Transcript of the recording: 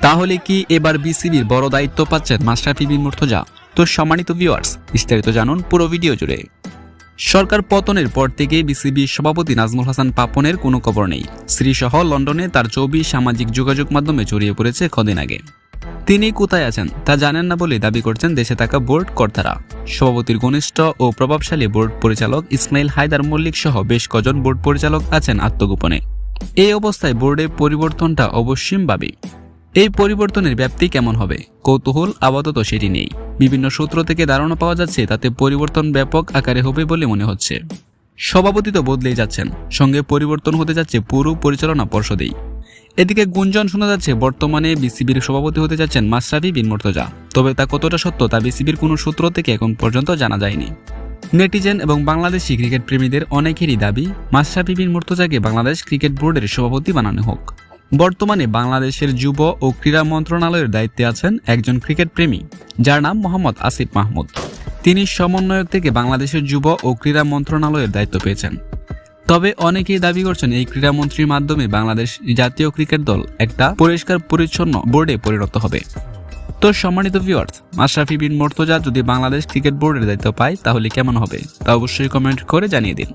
তাহলে কি এবার বিসিবির বড় দায়িত্ব পাচ্ছেন মাশরাফি বিন মুর্তজা? তো সম্মানিত ভিউয়ার্স বিস্তারিত জানুন পুরো ভিডিও জুড়ে। সরকার পতনের পর থেকে বিসিবির সভাপতি নাজমুল হাসান পাপনের কোনো খবর নেই। শ্রীসহ লন্ডনে তার ছবি সামাজিক যোগাযোগ মাধ্যমে ছড়িয়ে পড়েছে কদিন আগে। তিনি কোথায় আছেন তা জানেন না বলে দাবি করছেন দেশে থাকা বোর্ড কর্তারা। সভাপতির ঘনিষ্ঠ ও প্রভাবশালী বোর্ড পরিচালক ইসমাইল হায়দার মল্লিক সহ বেশ কজন বোর্ড পরিচালক আছেন আত্মগোপনে। এই অবস্থায় বোর্ডের পরিবর্তনটা অবশ্যম্ভাবী এই পরিবর্তনের ব্যাপ্তি কেমন হবে? কৌতূহল আপাতত সেটি নেই। বিভিন্ন সূত্র থেকে ধারণা পাওয়া যাচ্ছে, তাতে পরিবর্তন ব্যাপক আকারে হবে বলে মনে হচ্ছে। সভাপতি তো বদলেই যাচ্ছেন। সঙ্গে পরিবর্তন হতে যাচ্ছে পুরো পরিচালনা পর্ষদেই। এদিকে গুঞ্জন শোনা যাচ্ছে, বর্তমানে বিসিবির সভাপতি হতে যাচ্ছেন মাশরাফি বিন মুর্তজা। তবে তা কতটা সত্য তা বিসিবির কোনো সূত্র থেকে এখন পর্যন্ত জানা যায়নি। নেটিজেন এবং বাংলাদেশি ক্রিকেট প্রেমীদের অনেকেরই দাবি, মাশরাফি বিন মুর্তজাকে বাংলাদেশ ক্রিকেট বোর্ডের সভাপতি বানানো হোক। বর্তমানে বাংলাদেশের যুব ও ক্রীড়া মন্ত্রণালয়ের দায়িত্বে আছেন একজন ক্রিকেট প্রেমী, যার নাম মোহাম্মদ আসিফ মাহমুদ। তিনি সমন্বয়ক থেকে বাংলাদেশের যুব ও ক্রীড়া মন্ত্রণালয়ের দায়িত্ব পেয়েছেন। তবে অনেকেই দাবি করছেন এই ক্রীড়ামন্ত্রীর মাধ্যমে বাংলাদেশ জাতীয় ক্রিকেট দল একটা পরিষ্কার পরিচ্ছন্ন বোর্ডে পরিণত হবে। তো সম্মানিত ভিউয়ার্স মাশরাফি বিন মোর্তজা যদি বাংলাদেশ ক্রিকেট বোর্ডের দায়িত্ব পায় তাহলে কেমন হবে তা অবশ্যই কমেন্ট করে জানিয়ে দিন।